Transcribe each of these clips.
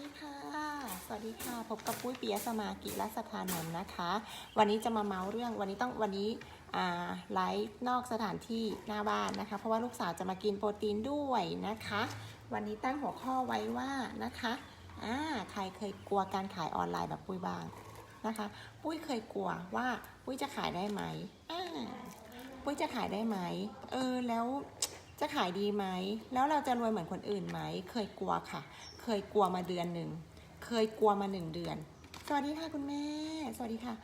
ดีค่ะ สวัสดีค่ะ พบกับปุ้ยปียสมากิรัสถานนท์นะคะ วันนี้จะมาเมาส์เรื่อง วันนี้ต้องวันนี้ไลฟ์นอกสถานที่หน้าบ้านนะคะ เพราะว่าลูกสาวจะมากินโปรตีนด้วยนะคะ วันนี้ตั้งหัวข้อไว้ว่านะคะอ่าใครเคยกลัวการขายออนไลน์แบบปุ้ยบ้างนะคะ ปุ้ยเคยกลัวว่าปุ้ยจะขายได้ไหมอ่าปุ้ยจะขายได้ไหม เออแล้ว จะขายดีไหม แล้วเราจะรวยเหมือนคนอื่นไหม เคยกลัวค่ะ เคยกลัวมาเดือนหนึ่ง เคยกลัวมาหนึ่งเดือน สวัสดีค่ะคุณแม่ สวัสดีค่ะ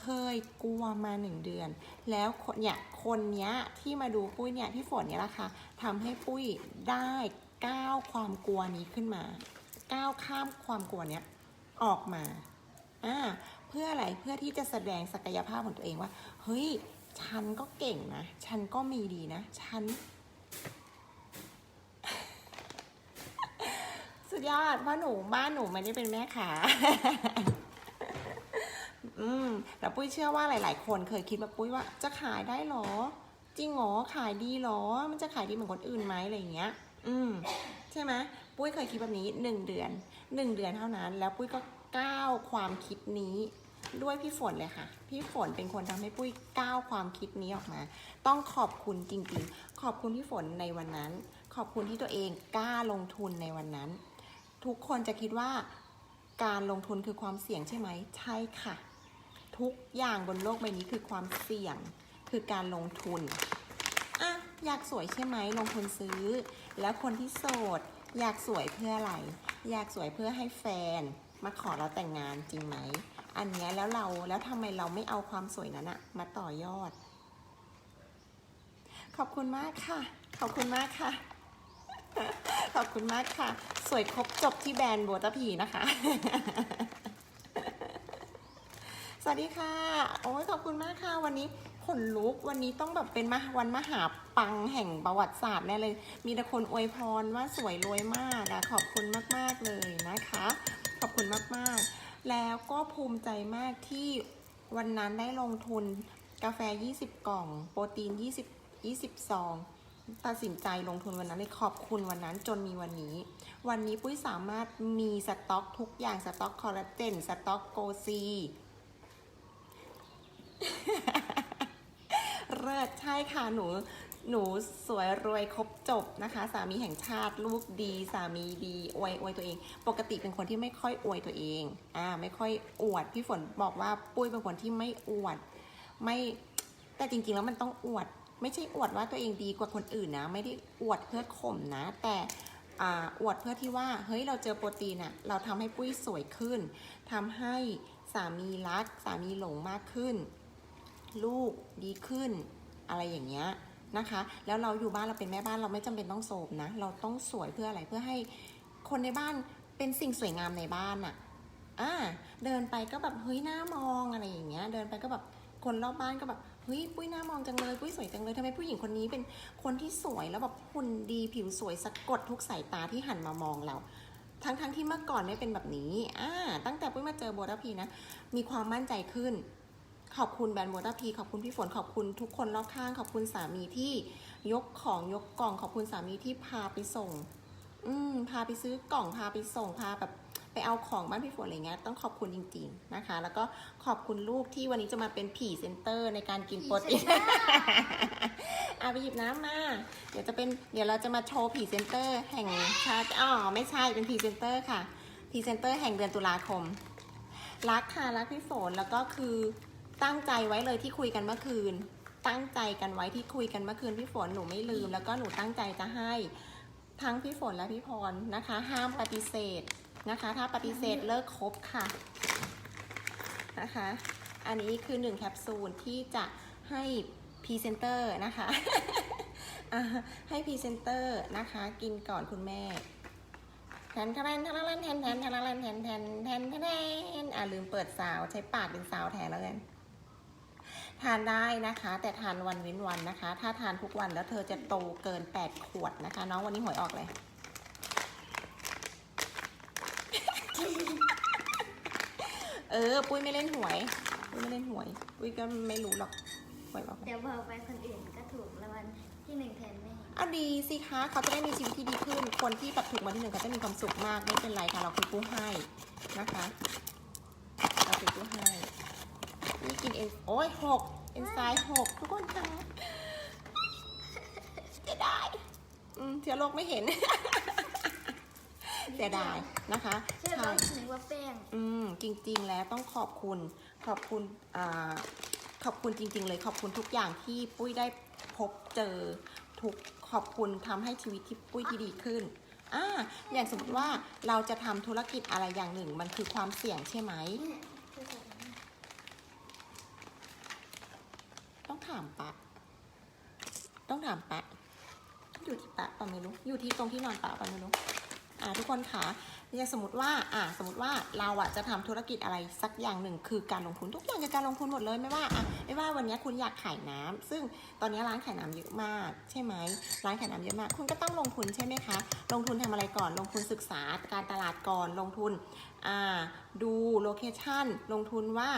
เคยกลัวมาหนึ่งเดือน แล้วเนี่ยคนเนี้ยที่มาดูปุ้ยเนี่ยพี่ฝนเนี่ยละค่ะทำให้ปุ้ยได้ก้าวความกลัวนี้ขึ้นมา ก้าวข้ามความกลัวเนี้ยออกมา อ่า เพื่ออะไร เพื่อที่จะแสดงศักยภาพของตัวเองว่า เฮ้ย ฉันก็เก่งนะ ฉันก็มีดีนะ ฉัน สุดยอดเพราะหนูบ้านหนูไม่ได้เป็นแม่ขาอืมแต่ปุ้ยเชื่อว่าหลาย ๆ คนเคยคิดแบบปุ้ยว่าจะขายได้เหรอ จริงเหรอขายดีเหรอ มันจะขายดีเหมือนคนอื่นไหมอะไรอย่างเงี้ย อืม ใช่ไหมปุ้ยเคยคิดแบบนี้หนึ่งเดือนหนึ่งเดือนเท่านั้น แล้วปุ้ยก็ก้าวความคิดนี้ด้วยพี่ฝนเลยค่ะ พี่ฝนเป็นคนทำให้ปุ้ยก้าวความคิดนี้ออกมา ต้องขอบคุณจริง ๆ ขอบคุณพี่ฝนในวันนั้น ขอบคุณที่ตัวเองกล้าลงทุนในวันนั้น ทุกคนจะคิดว่าการลงทุนคือความเสี่ยงใช่ไหม ใช่ค่ะ ทุกอย่างบนโลกใบนี้คือความเสี่ยงคือการลงทุนอะอยากสวยใช่ไหมลงทุนซื้อ แล้วคนที่โสด อยากสวยเพื่ออะไร อยากสวยเพื่อให้แฟน มาขอเราแต่งงานจริงไหม อันนี้แล้วเราแล้วทำไมเราไม่เอาความสวยนั้นอะมาต่อยอด ขอบคุณมากค่ะ ขอบคุณมากค่ะ ขอบคุณมากค่ะ สวยครบจบที่แบรนด์บัวตะพีนะคะ สวัสดีค่ะ โอ้ยขอบคุณมากค่ะ วันนี้ขนลุก วันนี้ต้องแบบเป็นมวันมหาปังแห่งประวัติศาสตร์แน่เลย มีแต่คนอวยพรว่าสวยรวยมากอะขอบคุณมาก ๆ เลยนะคะ ขอบคุณมาก ๆ แล้วก็ภูมิใจมากที่วันนั้นได้ลงทุนกาแฟ 20 กล่อง โปรตีน 20 20ซอง ตัดสินใจลงทุนวันนั้นเลยขอบคุณวันนั้นจนมีวันนี้ วันนี้ปุ้ยสามารถมีสต็อกทุกอย่างสต็อกคอลลาเจนสต็อกโกซีเลิศใช่ค่ะหนูหนูสวยรวยครบจบนะคะ สามีแห่งชาติลูกดีสามีดีอวยอวยตัวเอง ปกติเป็นคนที่ไม่ค่อยอวยตัวเองอ่าไม่ค่อยอวดพี่ฝนบอกว่าปุ้ยเป็นคนที่ไม่อวด ไม่แต่จริงๆแล้วมันต้องอวด ไม่ใช่อวดว่าตัวเองดีกว่าคนอื่นนะ ไม่ได้อวดเพื่อข่มนะ แต่ออวดเพื่อที่ว่าเฮ้ยเราเจอโปรตีนอะเราทำให้ปุ้ยสวยขึ้นทำให้สามีรักสามีหลงมากขึ้น ลูกดีขึ้น อะไรอย่างเงี้ยนะคะ แล้วเราอยู่บ้านเราเป็นแม่บ้านเราไม่จำเป็นต้องโสมนะ เราต้องสวยเพื่ออะไรเพื่อให้คนในบ้านเป็นสิ่งสวยงามในบ้านอะอ่าเดินไปก็แบบเฮ้ยหน้ามองอะไรอย่างเงี้ย เดินไปก็แบบคนรอบบ้านก็แบบ เฮ้ยปุ้ยหน้ามองจังเลยปุ้ยสวยจังเลยทำไมผู้หญิงคนนี้เป็นคนที่สวยแล้วแบบหุ่นดีผิวสวยสะกดทุกสายตาที่หันมามองเรา ทั้งๆทที่เมื่อก่อนไม่เป็นแบบนี้อ่าตั้งแต่ปุ้ยมาเจอโบทัพีนะ มีความมั่นใจขึ้น ขอบคุณแบรนด์โบตาพีขอบคุณพี่ฝนขอบคุณทุกคนรอบข้าง ขอบคุณสามีที่ยกของยกกล่อง ขอบคุณสามีที่พาไปส่ง อืมพาไปซื้อกล่องพาไปส่งพาแบบ ไปเอาของบ้านพี่ฝนอะไรเงี้ยต้องขอบคุณจริง ๆนะคะ แล้วก็ขอบคุณลูกที่วันนี้จะมาเป็นผีเซนเตอร์ในการกินโปรตีนเอาไปหยิบน้ำมาเดี๋ยวจะเป็นเดี๋ยวเราจะมาโชว์ผีเซนเตอร์แห่งชาติอ๋อไม่ใช่เป็นพรีเซนเตอร์ค่ะพรีเซนเตอร์แห่งเดือนตุลาคม รักค่ะรักพี่ฝนแล้วก็คือตั้งใจไว้เลยที่คุยกันเมื่อคืน ตั้งใจกันไว้ที่คุยกันเมื่อคืนพี่ฝนหนูไม่ลืม แล้วก็หนูตั้งใจจะให้ทั้งพี่ฝนและพี่พรนะคะ ห้ามปฏิเสธ นะคะ ถ้าปฏิเสธเลิกคบค่ะนะคะ อันนี้คือหนึ่งแคปซูลที่จะให้พรีเซนเตอร์นะคะให้พรีเซนเตอร์นะคะ กินก่อนคุณแม่แทนแทนแทนแทนแทนแทนแทนแทนแทนแทนแทนอะลืมเปิดซาวใช้ปากเป็นซาวแทนแล้วกันทานได้นะคะ แต่ทานวันเว้นวันนะคะ ถ้าทานทุกวันแล้วเธอจะโตเกิน 8 ขวดนะคะ น้องวันนี้หวยออกเลย เออ ปุ้ยไม่เล่นหวย ปุ้ยไม่เล่นหวย ปุ้ยก็ไม่รู้หรอกหวยออกเดี๋ยวบอกไปคนอื่นก็ถูกรางวัลที่ที่หนึ่งแทนแม่อะดีสิคะเขาจะได้มีชีวิตที่ดีขึ้น คนที่แบบถูกรางวัลที่หนึ่งเขาจะมีความสุขมากไม่เป็นไรค่ะเราคือผู้ให้นะคะเราคือผู้ให้นี่กินเอ็นโอ้ยหกเอ็นไซม์หกทุกคนคะเสียดายอืมเชื้อโรคไม่เห็น เสียดายนะคะใช่เราถือว่าแป้งอืมจริง ๆ แล้วต้องขอบคุณขอบคุณอ่าขอบคุณจริง ๆ เลยขอบคุณทุกอย่างที่ปุ้ยได้พบเจอทุกขอบคุณทำให้ชีวิตที่ปุ้ยที่ดีขึ้นอ่าอย่างสมมติว่าเราจะทำธุรกิจอะไรอย่างหนึ่ง มันคือความเสี่ยงใช่ไหมแม่คือใส่อันนี้ต้องถามปะต้องถามปะอยู่ที่ปะปะไม่รู้อยู่ที่ตรงที่นอนปะปะไม่รู้ อ่าทุกคนคะเนี่ยสมมติว่าอ่าสมมติว่าเราอะจะทำธุรกิจอะไรสักอย่างหนึ่ง คือการลงทุนทุกอย่างคือการลงทุนหมดเลยไม่ว่าอะไม่ว่าวันนี้คุณอยากขายน้ำซึ่งตอนนี้ร้านขายน้ำเยอะมาก ใช่ไหมร้านขายน้ำเยอะมาก คุณก็ต้องลงทุนใช่ไหมคะ ลงทุนทำอะไรก่อน ลงทุนศึกษาการตลาดก่อนลงทุนอ่าดูโลเคชันลงทุนว่า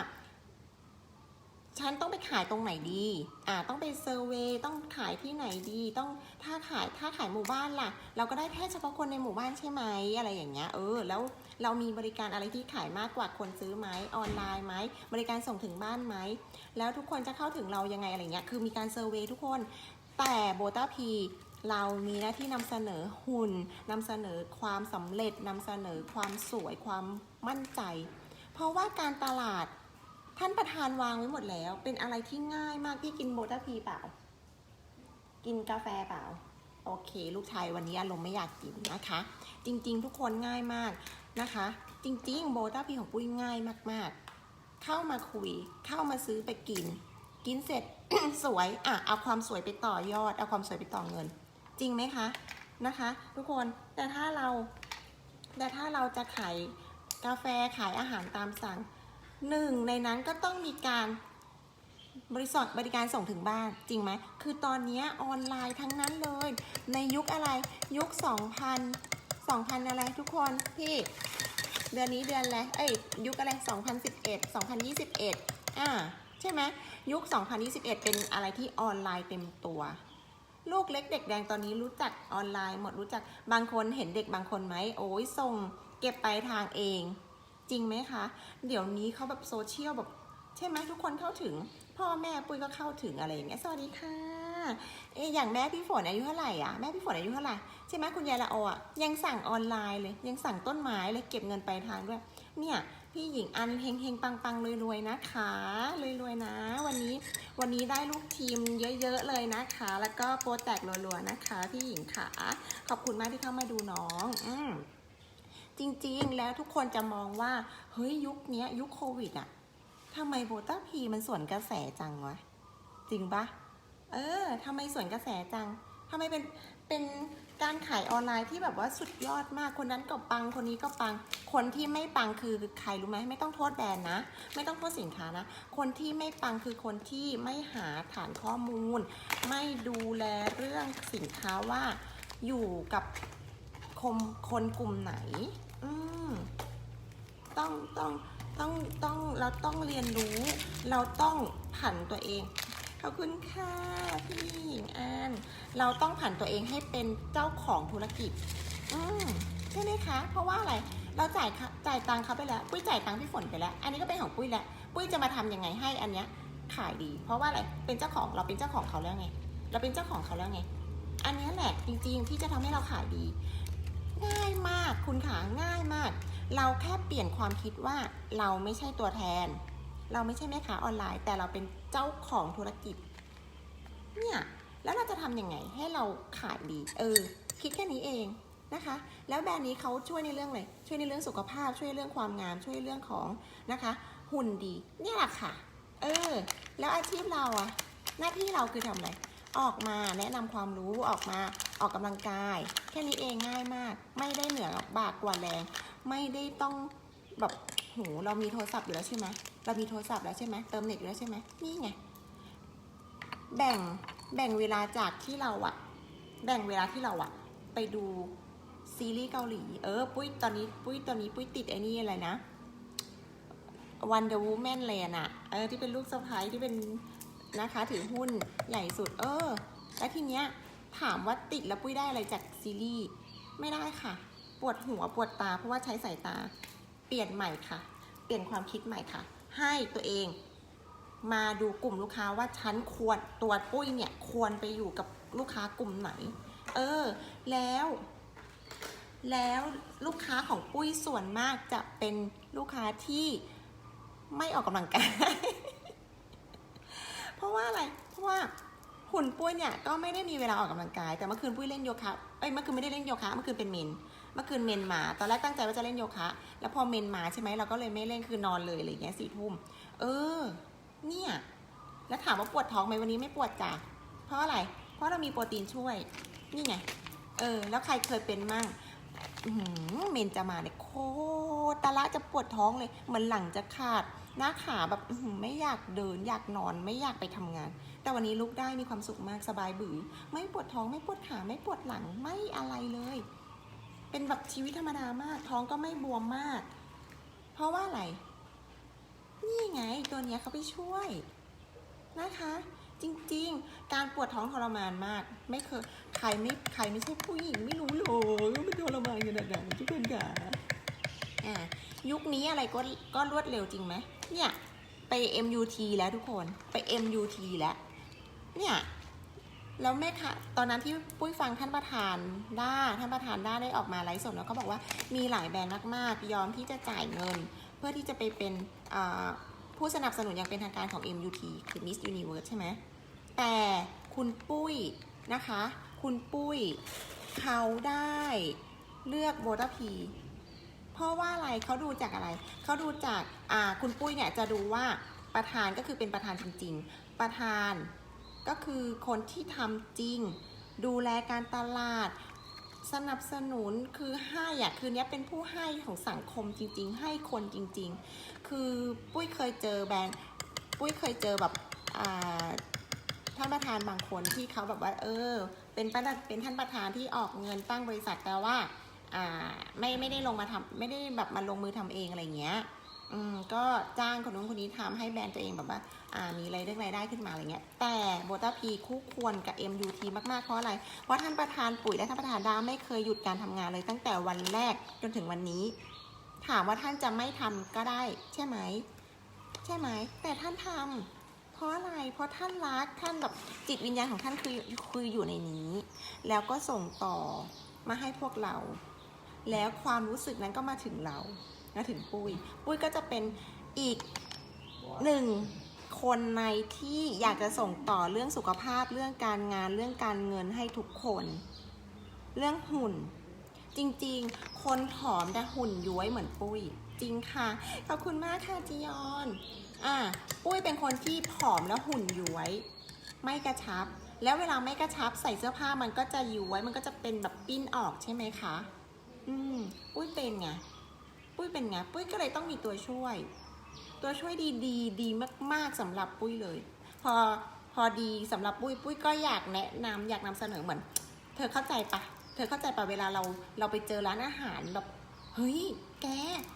ฉันต้องไปขายตรงไหนดี อ่า ต้องไปเซอร์เวย์ต้องขายที่ไหนดี ต้อง ถ้าขาย ถ้าขายหมู่บ้านล่ะ เราก็ได้แค่เฉพาะคนในหมู่บ้านใช่ไหม อะไรอย่างเงี้ย เออ แล้วเรามีบริการอะไรที่ขายมากกว่าคนซื้อไหมออนไลน์ไหม บริการส่งถึงบ้านไหม แล้วทุกคนจะเข้าถึงเรายังไงอะไรเงี้ย คือมีการเซอร์เวย์ทุกคน แต่โบต้าพีเรามีหน้าที่นำเสนอหุ่นนำเสนอความสำเร็จนำเสนอความสวย ความมั่นใจ เพราะว่าการตลาด ท่านประธานวางไว้หมดแล้ว เป็นอะไรที่ง่ายมากพี่กินโบต้าพีเปล่า กินกาแฟเปล่า โอเค ลูกชายวันนี้อารมณ์ไม่อยากกินนะคะ จริง ๆ ทุกคนง่ายมากนะคะ จริง ๆ โบต้าพีของปุ้ยง่ายมาก ๆ เข้ามาคุย เข้ามาซื้อไปกิน กินเสร็จ สวยอะเอาความสวยไปต่อยอด เอาความสวยไปต่อเงิน จริงไหมคะนะคะ ทุกคนแต่ถ้าเราแต่ถ้าเราจะขายกาแฟขายอาหารตามสั่ง หนึ่งในนั้นก็ต้องมีการบริษัทบริการส่งถึงบ้านจริงไหม คือตอนนี้ออนไลน์ทั้งนั้นเลย ในยุคอะไรยุค 2000 2000 อะไรทุกคนพี่ เดือนนี้เดือนอะไรเอ้ยยุคอะไร 2011 2021 อ่าใช่ไหมยุค 2021 เป็นอะไรที่ออนไลน์เต็มตัว ลูกเล็กเด็กแดงตอนนี้รู้จักออนไลน์หมดรู้จักบางคนเห็นเด็กบางคนไหมโอ้ยส่งเก็บไปลายทางเอง จริงไหมคะ เดี๋ยวนี้เขาแบบโซเชียลแบบใช่ไหมทุกคนเข้าถึง พ่อแม่ปุ้ยก็เข้าถึงอะไรอย่างเงี้ยสวัสดีค่ะเออย่างแม่พี่ฝนอายุเท่าไหร่อะแม่พี่ฝนอายุเท่าไหร่ใช่ไหมคุณยายละออะยังสั่งออนไลน์เลย ยังสั่งต้นไม้เลยเก็บเงินไปลายทางด้วย เนี่ยพี่หญิงอันเฮงเฮงปังปังรวยๆนะคะรวยๆนะ วันนี้วันนี้ได้ลูกทีมเยอะๆเลยนะคะ แล้วก็โปรแตกรัวๆนะคะ พี่หญิงค่ะขอบคุณมากที่เข้ามาดูน้อง อืม จริง ๆ แล้วทุกคนจะมองว่า เฮ้ยยุคนี้ยุคโควิดอะทำไมโบต้าพีมันส่วนกระแสจังวะ จริงปะเออทำไมส่วนกระแสจังทำไมเป็นเป็นการขายออนไลน์ที่แบบว่าสุดยอดมาก คนนั้นก็ปัง คนนี้ก็ปัง คนที่ไม่ปังคือใครรู้ไหมไม่ต้องโทษแบรนด์นะ ไม่ต้องโทษสินค้านะ คนที่ไม่ปังคือคนที่ไม่หาฐานข้อมูล ไม่ดูแลเรื่องสินค้าว่าอยู่กับคนคนกลุ่มไหน อืมต้องต้องต้องต้องเราต้องเรียนรู้ เราต้องผันตัวเอง ขอบคุณค่ะพี่หญิงอันเราต้องผันตัวเองให้เป็นเจ้าของธุรกิจ อืมใช่ไหมคะ เพราะว่าอะไรเราจ่ายค่ะจ่ายตังค์เขาไปแล้ว ปุ้ยจ่ายตังค์พี่ฝนไปแล้ว อันนี้ก็เป็นของปุ้ยแล้ว ปุ้ยจะมาทำยังไงให้อันเนี้ยขายดี เพราะว่าอะไร เป็นเจ้าของ เราเป็นเจ้าของเขาแล้วไง เราเป็นเจ้าของเขาแล้วไง อันเนี้ยแหละจริงๆที่จะทำให้เราขายดี ง่ายมากคุณขาง่ายมาก เราแค่เปลี่ยนความคิดว่าเราไม่ใช่ตัวแทน เราไม่ใช่แม่ค้าออนไลน์ แต่เราเป็นเจ้าของธุรกิจ เนี่ยแล้วเราจะทำยังไงให้เราขายดี เออ คิดแค่นี้เองนะคะ แล้วแบรนด์นี้เขาช่วยในเรื่องอะไรช่วยในเรื่องสุขภาพ ช่วยเรื่องความงาม ช่วยเรื่องของนะคะ หุ่นดี เนี่ยแหละค่ะ เออ แล้วอาชีพเราอะหน้าที่เราคือทำอะไร ออกมาแนะนำความรู้ออกมาออกกำลังกาย แค่นี้เองง่ายมาก ไม่ได้เหนือบากกว่าแรง ไม่ได้ต้องแบบโหเรามีโทรศัพท์อยู่แล้วใช่ไหมเรามีโทรศัพท์แล้วใช่ไหมเติมเน็ตอยู่แล้วใช่ไหมนี่ไงแบ่งแบ่งเวลาจากที่เราอะแบ่งเวลาที่เราอะไปดูซีรีส์เกาหลี เออ ปุ้ยตอนนี้ปุ้ยตอนนี้ปุ้ยติดไอ้นี่อะไรนะ Wonder Woman เลยอะน่ะเออที่เป็นลูกสะพ้ายที่เป็น นะคะ ถือหุ้นใหญ่สุด เออ แล้วทีเนี้ยถามว่าติดแล้วปุ้ยได้อะไรจากซีรีส์ไม่ได้ค่ะ ปวดหัวปวดตาเพราะว่าใช้สายตา เปลี่ยนใหม่ค่ะ เปลี่ยนความคิดใหม่ค่ะ ให้ตัวเองมาดูกลุ่มลูกค้าว่าฉันควรตัวปุ้ยเนี่ยควรไปอยู่กับลูกค้ากลุ่มไหน เออ แล้ว แล้วลูกค้าของปุ้ยส่วนมากจะเป็นลูกค้าที่ไม่ออกกำลังกาย เพราะว่าอะไร เพราะว่าหุ่นปุ้ยเนี่ยก็ไม่ได้มีเวลาออกกำลังกาย แต่เมื่อคืนปุ้ยเล่นโยคะเอ้ยเมื่อคืนไม่ได้เล่นโยคะเมื่อคืนเป็นเมนเมื่อคืนเมนมาตอนแรกตั้งใจว่าจะเล่นโยคะ แล้วพอเมนมาใช่ไหมเราก็เลยไม่เล่นคือนอนเลยอะไรเงี้ยสี่ทุ่มเออ เนี่ย แล้วถามว่าปวดท้องไหมวันนี้ไม่ปวดจ้ะเพราะอะไร เพราะเรามีโปรตีนช่วย นี่ไง เออ แล้วใครเคยเป็นมั่งเมนจะมาเนี่ยโคตรตะละจะปวดท้องเลย เหมือนหลังจะขาด หน้าขาแบบไม่อยากเดิน อยากนอนไม่อยากไปทำงาน แต่วันนี้ลุกได้มีความสุขมากสบายบือไม่ปวดท้องไม่ปวดขาไม่ปวดหลังไม่อะไรเลย เป็นแบบชีวิตธรรมดามาก ท้องก็ไม่บวมมาก เพราะว่าอะไร นี่ไงตัวนี้เขาไปช่วยนะคะ จริงๆ การปวดท้องทรมานมาก ไม่เคยใครไม่ใครไม่ใช่ผู้หญิงไม่รู้หรอกว่ามันทรมานขนาดไหนทุกคนค่ะอ่ายุคนี้อะไรก็ก็รวดเร็วจริงไหม เนี่ยไป MUT แล้วทุกคนไป MUT แล้ว เนี่ย แล้วแม่คะตอนนั้นที่ปุ้ยฟังท่านประธานด้าท่านประธานด้าได้ออกมาไลฟ์สดแล้วก็บอกว่ามีหลายแบรนด์มากๆ ยอมที่จะจ่ายเงิน เพื่อที่จะไปเป็นผู้สนับสนุนอย่างเป็นทางการของ MUT คือ Miss Universe ใช่ไหมแต่คุณปุ้ยนะคะ คุณปุ้ยเขาได้เลือกโบตาพี เพราะว่าอะไรเขาดูจากอะไรเขาดูจากคุณปุ้ยเนี่ยจะดูว่าประธานก็คือเป็นประธานจริง ๆ ประธานก็คือคนที่ทำจริง ดูแลการตลาด สนับสนุนคือให้อะคือเนี้ยเป็นผู้ให้ของสังคมจริง ๆ ให้คนจริง ๆ คือปุ้ยเคยเจอแบรนด์ปุ้ยเคยเจอแบบท่านประธานบางคนที่เขาแบบว่า เออ เป็นประธานเป็นท่านประธานที่ออกเงินตั้งบริษัทแต่ว่า ไม่ไม่ได้ลงมาทำไม่ได้แบบมาลงมือทำเองอะไรเงี้ย อืมก็จ้างคนนู้นคนนี้ทำให้แบรนด์ตัวเองแบบว่าอ่ามีรายได้รายได้ขึ้นมาอะไรเงี้ย แต่โบตาพีคู่ควรกับ MUT มากๆเพราะอะไร เพราะท่านประธานปุ๋ยและท่านประธานดาไม่เคยหยุดการทำงานเลยตั้งแต่วันแรกจนถึงวันนี้ ถามว่าท่านจะไม่ทำก็ได้ ใช่ไหมใช่ไหมแต่ท่านทำเพราะอะไร เพราะท่านรัก ท่านแบบจิตวิญญาณของท่านคือคืออยู่ในนี้ แล้วก็ส่งต่อมาให้พวกเรา แล้วความรู้สึกนั้นก็มาถึงเรามาถึงปุ้ย ปุ้ยก็จะเป็นอีกหนึ่งคนในที่อยากจะส่งต่อเรื่องสุขภาพเรื่องการงานเรื่องการเงินให้ทุกคน เรื่องหุ่น จริงๆ คนผอมแต่หุ่นย้วยเหมือนปุ้ย จริงค่ะ ขอบคุณมากค่ะจียอนอะปุ้ยเป็นคนที่ผอมแล้วหุ่นย้วย ไม่กระชับ แล้วเวลาไม่กระชับใส่เสื้อผ้ามันก็จะย้วยมันก็จะเป็นแบบปิ้นออกใช่ไหมคะ อืมปุ้ยเป็นไง ปุ้ยเป็นไง ปุ้ยก็เลยต้องมีตัวช่วย ตัวช่วยดีดีดีมาก ๆสำหรับปุ้ยเลย พอพอดีสำหรับปุ้ย ปุ้ยก็อยากแนะนำอยากนำเสนอเหมือน เธอเข้าใจปะ เธอเข้าใจปะเวลาเราเราไปเจอร้านอาหารแบบเฮ้ย แก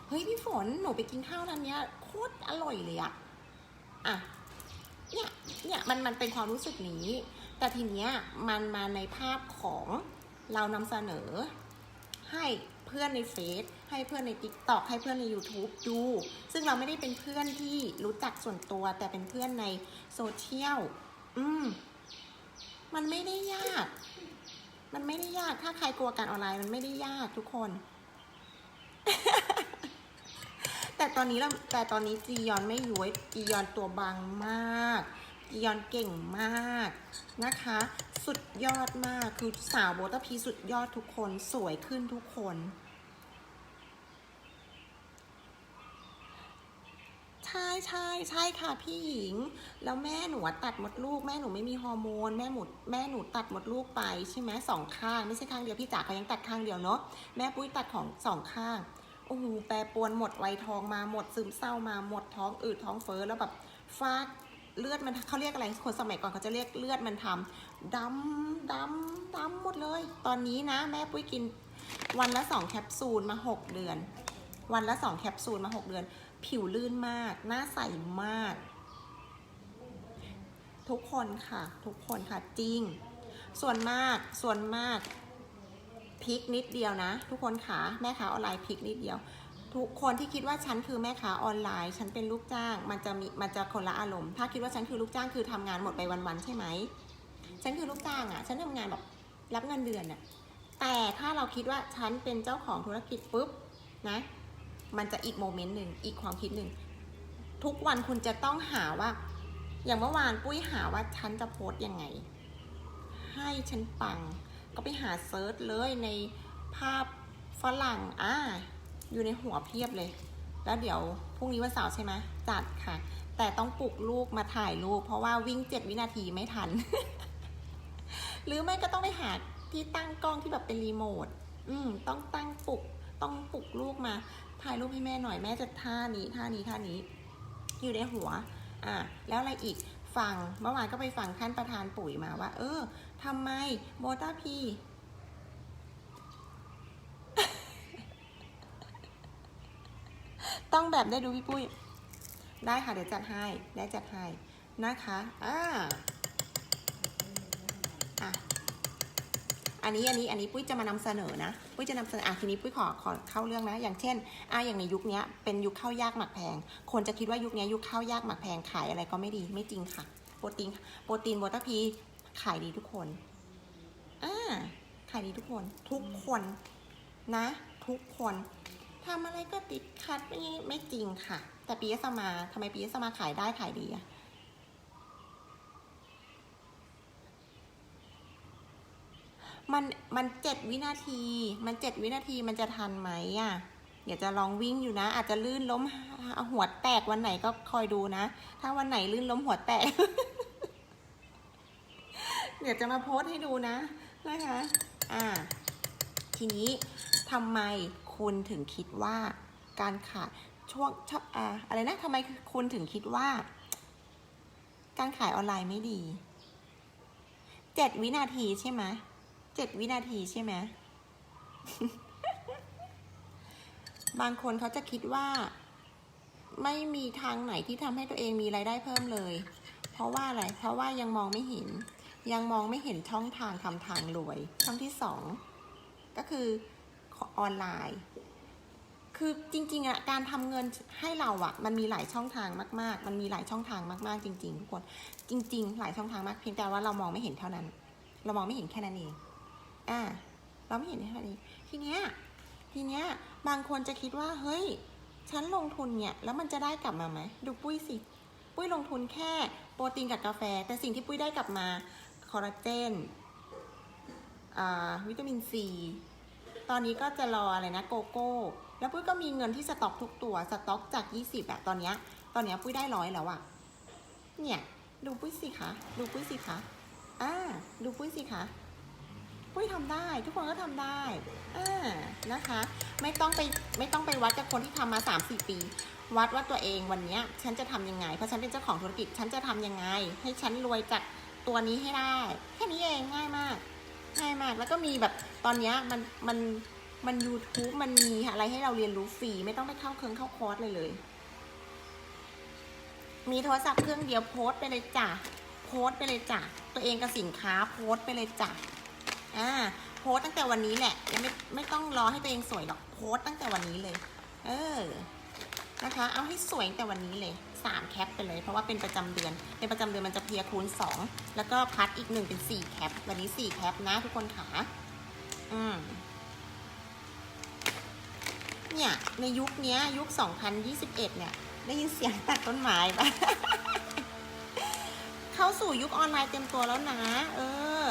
เฮ้ยพี่ฝน หนูไปกินข้าวร้านเนี้ยโคตรอร่อยเลยอะอะ เนี่ย เนี่ย มัน มันเป็นความรู้สึกนี้ แต่ทีเนี้ย มันมาในภาพของเรานำเสนอ ให้เพื่อนในเฟซให้เพื่อนใน t ิ k t o k ให้เพื่อนใน YouTube ดู ซึ่งเราไม่ได้เป็นเพื่อนที่รู้จักส่วนตัว แต่เป็นเพื่อนในโซเชียลอืมมันไม่ได้ยาก มันไม่ได้ยากถ้าใครกลัวการออนไลน์มันไม่ได้ยากทุกคน แต่ตอนนี้เราแต่ตอนนี้จียอนไม่ย้วยจียอนตัวบางมาก จียอนเก่งมากนะคะ สุดยอดมากคือสาวโบตาพีสุดยอดทุกคนสวยขึ้นทุกคนใช่ใช่ใช่ค่ะพี่หญิง แล้วแม่หนูตัดมดลูก แม่หนูไม่มีฮอร์โมน แม่หมดแม่หนูตัดมดลูกไปใช่ไหมสองข้างไม่ใช่ข้างเดียวพี่จ๋าเขายังตัดข้างเดียวเนาะแม่ปุ้ยตัดของสองข้างโอ้โหแปรปวนหมดวัยทองมาหมดซึมเศร้ามาหมดท้องอืดท้องเฟ้อแล้วแบบฟาด เลือดมันเขาเรียกอะไรคนสมัยก่อนเขาจะเรียกเลือดมันทำดำดำดำหมดเลย ตอนนี้นะ แม่ปุ้ยกินวันละสองแคปซูลมาหกเดือน วันละสองแคปซูลมาหกเดือน ผิวลื่นมาก หน้าใสมาก ทุกคนค่ะ ทุกคนค่ะจริง ส่วนมากส่วนมากพลิกนิดเดียวนะ ทุกคนขาแม่ค้าออนไลน์พลิกนิดเดียว ทุกคนที่คิดว่าฉันคือแม่ค้าออนไลน์ ฉันเป็นลูกจ้าง มันจะมีมันจะคนละอารมณ์ ถ้าคิดว่าฉันคือลูกจ้างคือทำงานหมดไปวันๆใช่ไหม ฉันคือลูกจ้างอะ่ะ ฉันทำงานแบบรับเงินเดือนอะ่ะ แต่ถ้าเราคิดว่าฉันเป็นเจ้าของธุรกิจปุ๊บนะ มันจะอีกโมเมนต์หนึ่งอีกความคิดหนึ่ง ทุกวันคุณจะต้องหาว่า อย่างเมื่อวานปุ้ยหาว่าฉันจะโพสต์ยังไง ให้ฉันปัง ก็ไปหาเซิร์ชเลยในภาพฝรั่งอ่า อยู่ในหัวเพียบเลย แล้วเดี๋ยวพรุ่งนี้วันเสาร์ใช่ไหมจัดค่ะ แต่ต้องปลุกลูกมาถ่ายรูปเพราะว่าวิ่งเจ็ดวินาทีไม่ทัน หรือไม่ก็ต้องไปหาที่ตั้งกล้องที่แบบเป็นรีโมทอืมต้องตั้งปลุกต้องปลุกลูกมาถ่ายรูปให้แม่หน่อยแม่จะท่านี้ท่านี้ท่านี้ อยู่ในหัว อ่าแล้วอะไรอีกฟังเมื่อวานก็ไปฟังท่านประธานปุ๋ยมาว่า เออทำไมโบต้าพี ต้องแบบได้ดูพี่ปุ้ย ได้ค่ะเดี๋ยวจัดให้ได้จัดให้นะคะอ่าอะอันนี้อันนี้อันนี้ปุ้ยจะมานำเสนอนะปุ้ยจะนำเสนออะทีนี้ปุ้ยขอขอเข้าเรื่องนะ อย่างเช่นอะอย่างในยุคนี้เป็นยุคข้าวยากหมักแพง คนจะคิดว่ายุคนี้ยยุคข้าวยากหมักแพงขายอะไรก็ไม่ดีไม่จริงค่ะ โปรตีนโปรตีนโบต้าพีขายดีทุกคนอ่าขายดีทุกคน ทุกคนนะ ทุกคน ทำอะไรก็ติดขัดไม่ไม่จริงค่ะ แต่ปีเอสมาทำไมปีเอสมาขายได้ขายดีอะมันมันเจ็ดวินาที มันเจ็ดวินาทีมันจะทันไหมอะเดี๋ยวจะลองวิ่งอยู่นะ อาจจะลื่นล้มหัวแตกวันไหนก็คอยดูนะ ถ้าวันไหนลื่นล้มหัวแตก เดี๋ยวจะมาโพสต์ให้ดูนะนะคะ อ่า ทีนี้ทำไม คุณถึงคิดว่าการขายช่วงชอบอ่าอะไรนะทำไมคุณถึงคิดว่า การขายออนไลน์ไม่ดีเจ็ดวินาทีใช่ไหมเจ็ดวินาทีใช่ไหมบางคนเขาจะคิดว่า ไม่มีทางไหนที่ทำให้ตัวเองมีรายได้เพิ่มเลย เพราะว่าอะไร เพราะว่ายังมองไม่เห็น ยังมองไม่เห็นช่องทางทำทางรวย ช่องที่สองก็คือ ออนไลน์ คือจริงๆอะการทำเงินให้เราอะมันมีหลายช่องทางมากๆ มันมีหลายช่องทางมากๆ จริงๆทุกคน จริง ๆ หลายช่องทางมากเพียงแต่ว่าเรามองไม่เห็นเท่านั้น เรามองไม่เห็นแค่นั้นเอง อ่า เราไม่เห็นแค่นั้นเองทีเนี้ย ทีเนี้ยบางคนจะคิดว่า เฮ้ย ฉันลงทุนเนี่ย แล้วมันจะได้กลับมาไหม ดูปุ้ยสิ ปุ้ยลงทุนแค่โปรตีนกับกาแฟ แต่สิ่งที่ปุ้ยได้กลับมาคอลลาเจนวิตามินซี ตอนนี้ก็จะรออะไรนะโกโก้ แล้วปุ้ยก็มีเงินที่สต็อกทุกตัวสต็อกจาก 20อะตอนเนี้ยตอนเนี้ยปุ้ยได้ร้อยแล้วอะเนี่ยดูปุ้ยสิคะดูปุ้ยสิคะอ่าดูปุ้ยสิคะปุ้ยทำได้ ทุกคนก็ทำได้อ่านะคะ ไม่ต้องไปไม่ต้องไปวัดกับคนที่ทำมา3-4ปี วัดว่าตัวเองวันนี้ฉันจะทำยังไง เพราะฉันเป็นเจ้าของธุรกิจฉันจะทำยังไง ให้ฉันรวยจากตัวนี้ให้ได้ แค่นี้เองง่ายมาก ง่ายมาก แล้วก็มีแบบตอนเนี้ยมันมันมัน YouTube มันมีอะไรให้เราเรียนรู้ฟรีไม่ต้องไปเข้าเครื่องเข้าคอร์สเลยเลย มีโทรศัพท์เครื่องเดียวโพสไปเลยจ้ะโพสไปเลยจ้ะตัวเองกับสินค้าโพสไปเลยจ้ะอ่าโพสตั้งแต่วันนี้แหละยังไม่ไม่ต้องรอให้ตัวเองสวยหรอกโพสต์ตั้งแต่วันนี้เลย เออนะคะ เอาให้สวยตั้งแต่วันนี้เลย สามแคปไปเลย เพราะว่าเป็นประจำเดือน เป็นประจำเดือนมันจะเพียคูณสองแล้วก็พัดอีกหนึ่งเป็นสี่แคป วันนี้สี่แคปนะทุกคนขาอืมเนี่ยในยุคนี้ยยุค 2021 เนี่ยได้ยินเสียงตัดต้นไม้ปะเข้าสู่ยุคออนไลน์เต็มตัวแล้วนะ เออ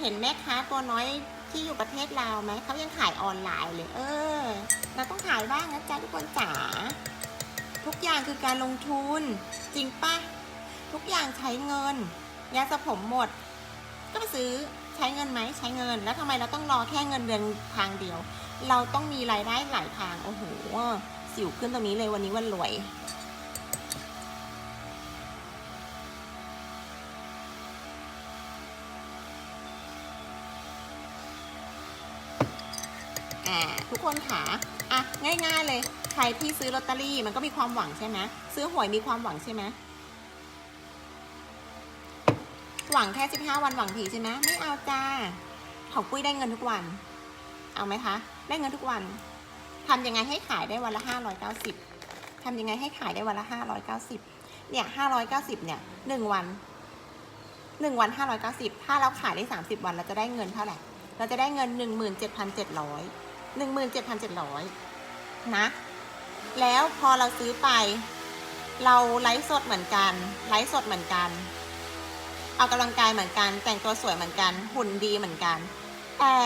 เห็นแม่ค้าตัวน้อยที่อยู่ประเทศลาวไหมเขายังขายออนไลน์เลย เออ เราต้องขายบ้างนะจ๊ะทุกคนจ๋า ทุกอย่างคือการลงทุน จริงปะทุกอย่างใช้เงินยาสระผมหมด ก็ไปซื้อใช้เงินไหมใช้เงิน แล้วทำไมเราต้องรอแค่เงินเดือนทางเดียว เราต้องมีรายได้หลายทางโอ้โหสิวขึ้นตรงนี้เลยวันนี้วันรวยอ่าทุกคนค่ะอะง่ายๆเลย ใครที่ซื้อลอตเตอรี่มันก็มีความหวังใช่ไหมซื้อหวยมีความหวังใช่ไหมหวังแค่15วันหวังทีใช่ไหมไม่เอาจ้าของปุ้ยได้เงินทุกวัน เอาไหมคะ ได้เงินทุกวันทำยังไงให้ขายได้วันละ590ทำยังไงให้ขายได้วันละ590เก้าสิบเนี่ย590เก้าสิบเนี่ย1วัน1วัน590ถ้าเราขายได้30วันเราจะได้เงินเท่าไหร่ เราจะได้เงิน17,700 17,700นะ แล้วพอเราซื้อไป เราไลฟ์สดเหมือนกัน ไลฟ์สดเหมือนกัน ออกกำลังกายเหมือนกัน แต่งตัวสวยเหมือนกัน หุ่นดีเหมือนกัน แต่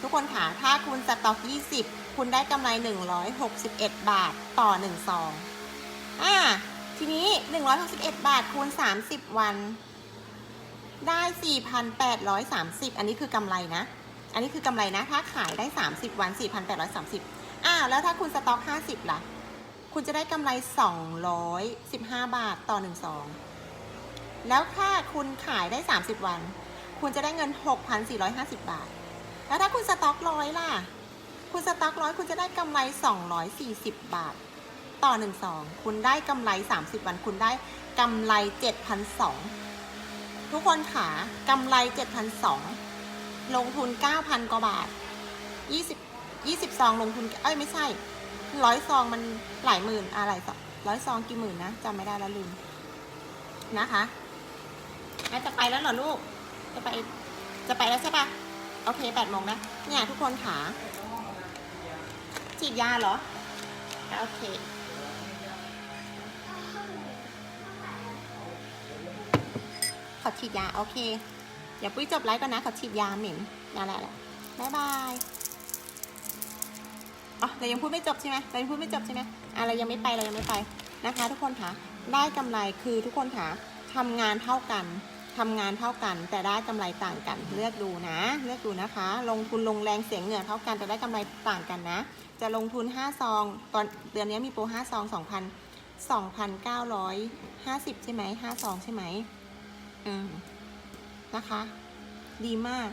ทุกคนค่ะถ้าคุณสต็อก 20 คุณได้กำไร 161 บาทต่อ1ซองอ่าทีนี้ 161 บาทคูณ 30 วัน ได้ 4,830 อันนี้คือกำไรนะ อันนี้คือกำไรนะ ถ้าขายได้ 30 วัน 4,830 อ้าว แล้วถ้าคุณสต็อก 50 ล่ะ คุณจะได้กำไร 215 บาทต่อ1ซอง แล้วถ้าคุณขายได้ 30 วัน คุณจะได้เงิน 6,450 บาท แล้วถ้าคุณสต็อกร้อยล่ะ คุณสต็อกร้อยคุณจะได้กำไร 240 บาท ต่อ1ซอง คุณได้กำไร 30 วัน คุณได้กำไร 7,200 ทุกคนขากำไร 7,200 ลงทุน 9,000 กว่าบาท 20 20ซองลงทุน เอ้ยไม่ใช่ ร้อยซองมันหลายหมื่นอะไรสองร้อยซองกี่หมื่นนะจำไม่ได้แล้วลืมนะคะแล้วจะไปแล้วเหรอลูก จะไป จะไปแล้วใช่ปะโอเคแปดโมงนะ เนี่ยทุกคนขาฉีดยาเหรอ โอเค ขอฉีดยา โอเค เดี๋ยวปุ้ยจบไลฟ์ก่อนนะ ขอฉีดยาเหม็นนั่นแหละแหละบ๊ายบาย อ๋อเรายังพูดไม่จบใช่ไหมเรายังพูดไม่จบใช่ไหมอะเรายังไม่ไปเรายังไม่ไปนะคะ ทุกคนคะได้กำไรคือทุกคนคะทำงานเท่ากันทำงานเท่ากัน แต่ได้กำไรต่างกัน เลือกดูนะ เลือกดูนะคะ ลงทุนลงแรงเสียงเหงื่อเท่ากันแต่ได้กำไรต่างกันนะ จะลงทุน 5 ซอง ตอนเดือนนี้มีโปร5ซอง2,000 2,950 ใช่ไหม5ซองใช่ไหมอืมนะคะ ดีมาก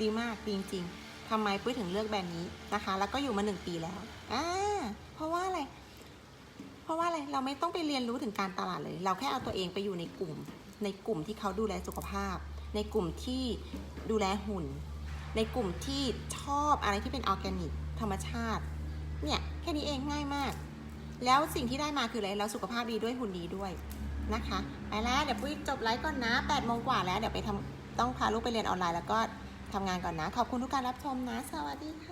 ดีมากจริงๆ ทำไมปุ้ยถึงเลือกแบรนด์นี้นะคะ แล้วก็อยู่มาหนึ่งปีแล้วอ่าเพราะว่าอะไร เพราะว่าอะไร เราไม่ต้องไปเรียนรู้ถึงการตลาดเลย เราแค่เอาตัวเองไปอยู่ในกลุ่ม ในกลุ่มที่เขาดูแลสุขภาพ ในกลุ่มที่ดูแลหุ่น ในกลุ่มที่ชอบอะไรที่เป็นออร์แกนิกธรรมชาติ เนี่ยแค่นี้เองง่ายมาก แล้วสิ่งที่ได้มาคืออะไร เราสุขภาพดีด้วยหุ่นดีด้วยนะคะ ไปแล้วเดี๋ยวปุ้ยจบไลฟ์ก่อนนะ8โมงกว่าแล้วเดี๋ยวไปทำต้องพาลูกไปเรียนออนไลน์แล้วก็ ทำงานก่อนนะ ขอบคุณทุกการรับชมนะ สวัสดีค่ะ